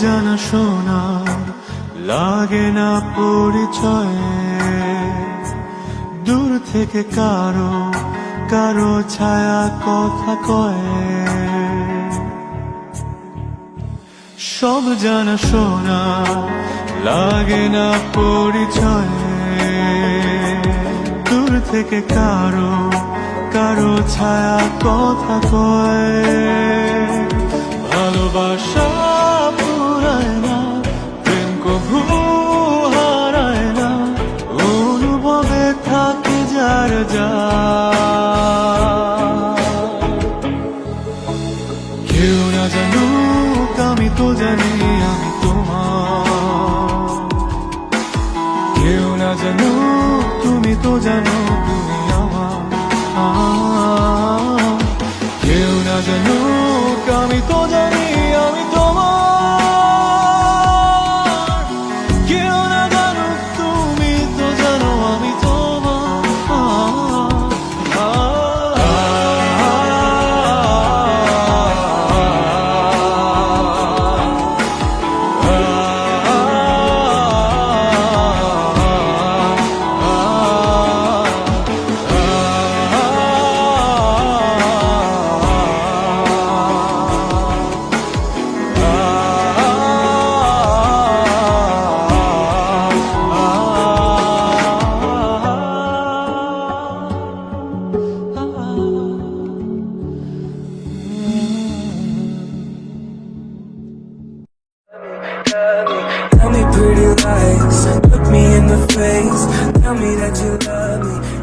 জানা শোনা লাগে না পরিচয়ে। দূর থেকে কারও কারও ছায়া কথা কয়ে। সব জানা শোনা লাগে না পরিচয়ে। দূর থেকে কারও কারও ছায়া কথা কয়ে। যার যা। কেউ না জানুক আমি তো জানি আমি তোমার। কেউ না জানুক তুমি তো জানো dirty lies. Look me in the face. Tell me that you love me.